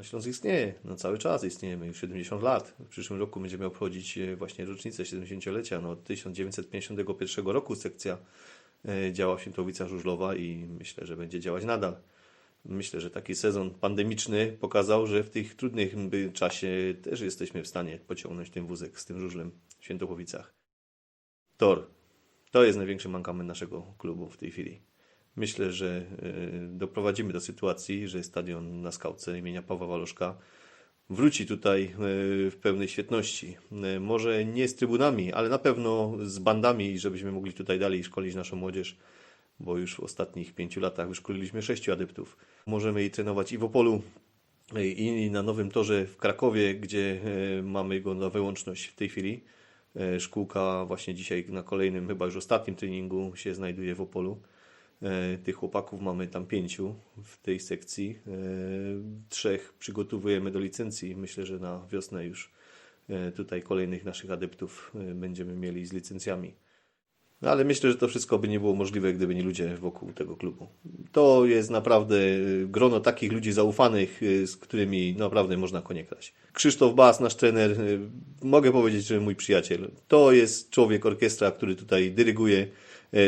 No Śląsk istnieje, no cały czas istniejemy, już 70 lat. W przyszłym roku będziemy obchodzić e, właśnie rocznicę 70-lecia. No, od 1951 roku sekcja e, działa w Świętowicach Żużlowa i myślę, że będzie działać nadal. Myślę, że taki sezon pandemiczny pokazał, że w tych trudnych czasie też jesteśmy w stanie pociągnąć ten wózek z tym żużlem w Świętochowicach. Tor. To jest największy mankament naszego klubu w tej chwili. Myślę, że e, doprowadzimy do sytuacji, że stadion na skałce imienia Pawła Waloszka wróci tutaj e, w pełnej świetności. E, Może nie z trybunami, ale na pewno z bandami, żebyśmy mogli tutaj dalej szkolić naszą młodzież, bo już w ostatnich pięciu latach wyszkoliliśmy sześciu adeptów. Możemy jej trenować i w Opolu, i na nowym torze w Krakowie, gdzie mamy go na wyłączność w tej chwili. Szkółka właśnie dzisiaj na kolejnym, chyba już ostatnim treningu się znajduje w Opolu. E, Tych chłopaków mamy tam pięciu w tej sekcji. E, Trzech przygotowujemy do licencji. Myślę, że na wiosnę już e, tutaj kolejnych naszych adeptów będziemy mieli z licencjami. No ale myślę, że to wszystko by nie było możliwe, gdyby nie ludzie wokół tego klubu. To jest naprawdę y, grono takich ludzi zaufanych, y, z którymi naprawdę można konie kraść. Krzysztof Bas, nasz trener, y, mogę powiedzieć, że mój przyjaciel. To jest człowiek orkiestra, który tutaj dyryguje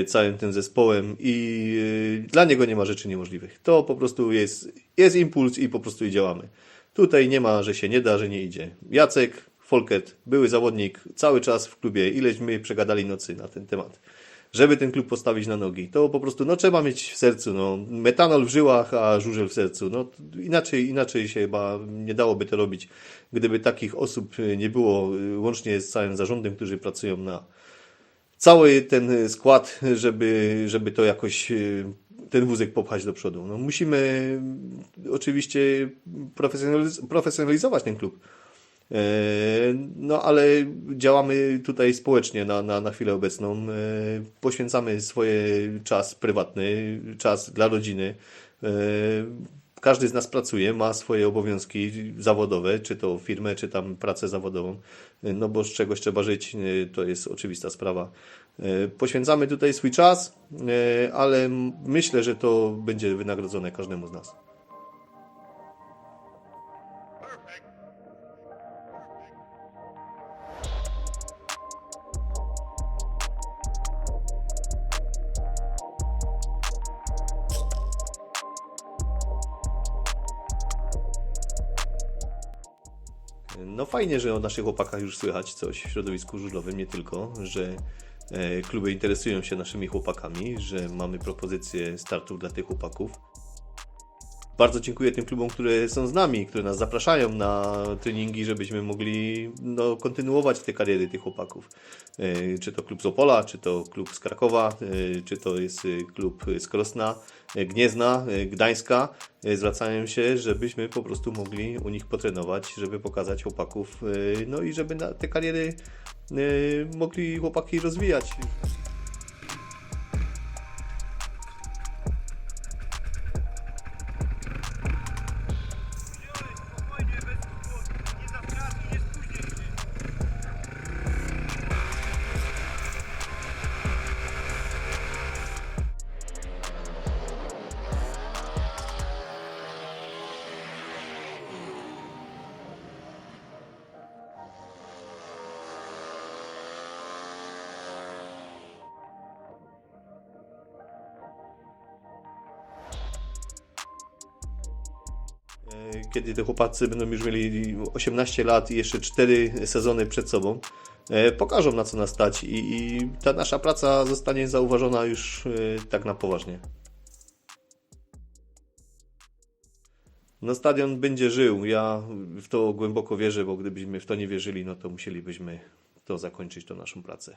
całym tym zespołem i dla niego nie ma rzeczy niemożliwych. To po prostu jest, jest impuls i po prostu i działamy. Tutaj nie ma, że się nie da, że nie idzie. Jacek, Folket, były zawodnik, cały czas w klubie, ileś my przegadali nocy na ten temat, żeby ten klub postawić na nogi. To po prostu, no trzeba mieć w sercu, no, metanol w żyłach, a żużel w sercu. No, inaczej, inaczej się chyba nie dałoby to robić, gdyby takich osób nie było, łącznie z całym zarządem, którzy pracują na cały ten skład, żeby, żeby to jakoś y, ten wózek popchać do przodu. No, musimy oczywiście profesjonaliz- profesjonalizować ten klub. E, No, ale działamy tutaj społecznie na, na, na chwilę obecną. E, Poświęcamy swoje czas prywatny, czas dla rodziny. E, Każdy z nas pracuje, ma swoje obowiązki zawodowe, czy to firmę, czy tam pracę zawodową, no bo z czegoś trzeba żyć, to jest oczywista sprawa. Poświęcamy tutaj swój czas, ale myślę, że to będzie wynagrodzone każdemu z nas. No fajnie, że o naszych chłopakach już słychać coś w środowisku żużlowym, nie tylko, że e, kluby interesują się naszymi chłopakami, że mamy propozycje startów dla tych chłopaków. Bardzo dziękuję tym klubom, które są z nami, które nas zapraszają na treningi, żebyśmy mogli no, kontynuować te kariery tych chłopaków. E, Czy to klub z Opola, czy to klub z Krakowa, e, czy to jest e, klub z Krosna, Gniezna, Gdańska. Zwracają się, żebyśmy po prostu mogli u nich potrenować, żeby pokazać chłopaków, no i żeby te kariery mogli chłopaki rozwijać. Kiedy te chłopacy będą już mieli 18 lat i jeszcze 4 sezony przed sobą, e, pokażą na co nas stać i, i ta nasza praca zostanie zauważona już e, tak na poważnie. No stadion będzie żył, ja w to głęboko wierzę, bo gdybyśmy w to nie wierzyli, no to musielibyśmy to zakończyć, tą naszą pracę.